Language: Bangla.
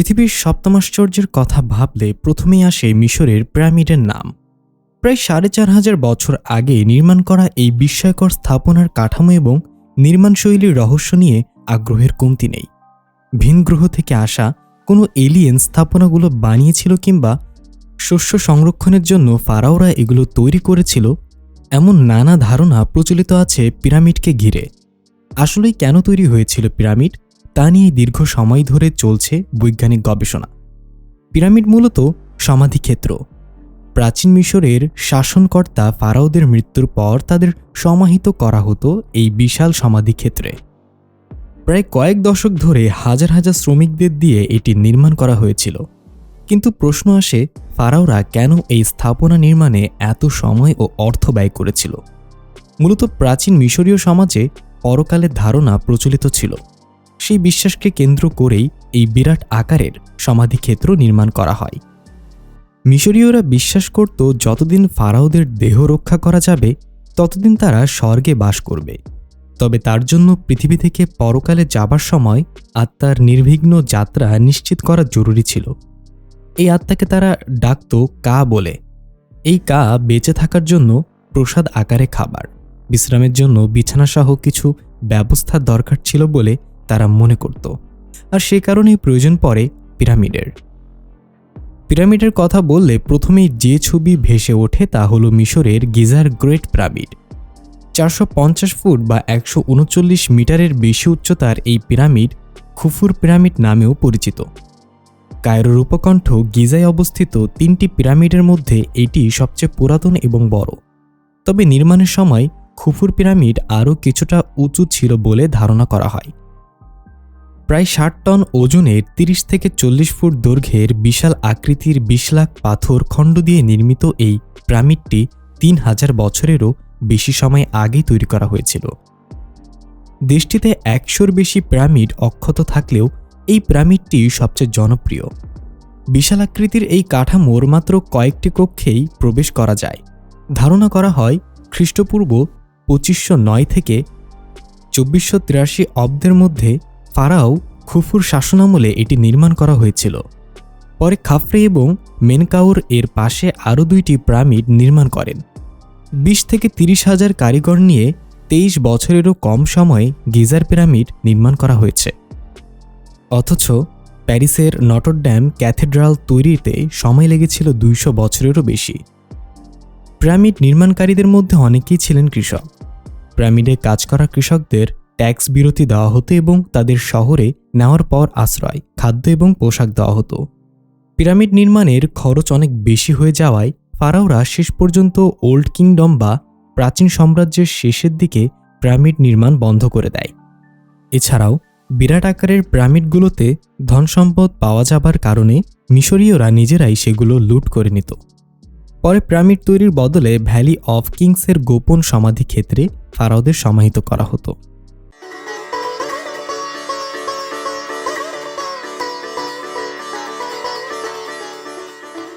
পৃথিবীর সপ্তমাশ্চর্যের কথা ভাবলে প্রথমেই আসে মিশরের পিরামিডের নাম। প্রায় সাড়ে চার হাজার বছর আগে নির্মাণ করা এই বিস্ময়কর স্থাপনার কাঠামো এবং নির্মাণশৈলীর রহস্য নিয়ে আগ্রহের কমতি নেই। ভিন গ্রহ থেকে আসা কোনো এলিয়েন স্থাপনাগুলো বানিয়েছিল কিংবা শস্য সংরক্ষণের জন্য ফারাওরা এগুলো তৈরি করেছিল, এমন নানা ধারণা প্রচলিত আছে পিরামিডকে ঘিরে। আসলেই কেন তৈরি হয়েছিল পিরামিড? তা নিয়ে দীর্ঘ সময় ধরে চলছে বৈজ্ঞানিক গবেষণা। পিরামিড মূলত সমাধিক্ষেত্র। প্রাচীন মিশরের শাসনকর্তা ফারাওদের মৃত্যুর পর তাদের সমাহিত করা হতো এই বিশাল সমাধিক্ষেত্রে। প্রায় কয়েক দশক ধরে হাজার হাজার শ্রমিকদের দিয়ে এটি নির্মাণ করা হয়েছিল। কিন্তু প্রশ্ন আসে, ফারাওরা কেন এই স্থাপনা নির্মাণে এত সময় ও অর্থ ব্যয় করেছিল? মূলত প্রাচীন মিশরীয় সমাজে পরকালের ধারণা প্রচলিত ছিল। সেই বিশ্বাসকে কেন্দ্র করেই এই বিরাট আকারের সমাধিক্ষেত্র নির্মাণ করা হয়। মিশরীয়রা বিশ্বাস করত যতদিন ফারাওদের দেহ রক্ষা করা যাবে, ততদিন তারা স্বর্গে বাস করবে। তবে তার জন্য পৃথিবী থেকে পরকালে যাবার সময় আত্মার নির্বিঘ্ন যাত্রা নিশ্চিত করা জরুরি ছিল। এই আত্মাকে তারা ডাকত কা বলে। এই কা বেঁচে থাকার জন্য প্রসাদ আকারে খাবার, বিশ্রামের জন্য বিছানাসহ কিছু ব্যবস্থার দরকার ছিল বলে তারা মনে করত, আর সে কারণেই প্রয়োজন পড়ে পিরামিডের। পিরামিডের কথা বললে প্রথমেই যে ছবি ভেসে ওঠে তা হল মিশরের গিজার গ্রেট পিরামিড। চারশো পঞ্চাশ ফুট বা একশো উনচল্লিশ মিটারের বেশি উচ্চতার এই পিরামিড খুফুর পিরামিড নামেও পরিচিত। কায়রোর উপকণ্ঠ গিজায় অবস্থিত তিনটি পিরামিডের মধ্যে এটি সবচেয়ে পুরাতন এবং বড়। তবে নির্মাণের সময় খুফুর পিরামিড আরও কিছুটা উঁচু ছিল বলে ধারণা করা হয়। প্রায় ষাট টন ওজনের ৩০ থেকে চল্লিশ ফুট দৈর্ঘ্যের বিশাল আকৃতির বিশ লাখ পাথর খণ্ড দিয়ে নির্মিত এই প্রামিডটি তিন হাজার বছরেরও বেশি সময় আগেই তৈরি করা হয়েছিল। দেশটিতে একশোর বেশি প্রামিড অক্ষত থাকলেও এই প্রামিডটি সবচেয়ে জনপ্রিয়। বিশাল আকৃতির এই কাঠামোর মাত্র কয়েকটি কক্ষেই প্রবেশ করা যায়। ধারণা করা হয়, খ্রিস্টপূর্ব পঁচিশশো নয় থেকে চব্বিশশো তিরাশি অব্দের মধ্যে ফারাও খুফুর শাসনামলে এটি নির্মাণ করা হয়েছিল। পরে খাফরে এবং মেনকাউর এর পাশে আরও দুইটি পিরামিড নির্মাণ করেন। বিশ থেকে তিরিশ হাজার কারিগর নিয়ে তেইশ বছরেরও কম সময়ে গিজার পিরামিড নির্মাণ করা হয়েছে। অথচ প্যারিসের নটরড্যাম ক্যাথেড্রাল তৈরিতে সময় লেগেছিল দুইশো বছরেরও বেশি। পিরামিড নির্মাণকারীদের মধ্যে অনেকেই ছিলেন কৃষক। পিরামিডে কাজ করা কৃষকদের ট্যাক্স বিরতি দেওয়া হতো এবং তাদের শহরে নেওয়ার পর আশ্রয়, খাদ্য এবং পোশাক দেওয়া হতো। পিরামিড নির্মাণের খরচ অনেক বেশি হয়ে যাওয়ায় ফারাওরা শেষ পর্যন্ত ওল্ড কিংডম বা প্রাচীন সাম্রাজ্যের শেষের দিকে পিরামিড নির্মাণ বন্ধ করে দেয়। এছাড়াও, বিরাট আকারের পিরামিডগুলোতে ধনসম্পদ পাওয়া যাবার কারণে মিশরীয়রা নিজেরাই সেগুলো লুট করে নিত। পরে পিরামিড তৈরির বদলে ভ্যালি অফ কিংসের গোপন সমাধি ক্ষেত্রে ফারাওদের সমাহিত করা হতো।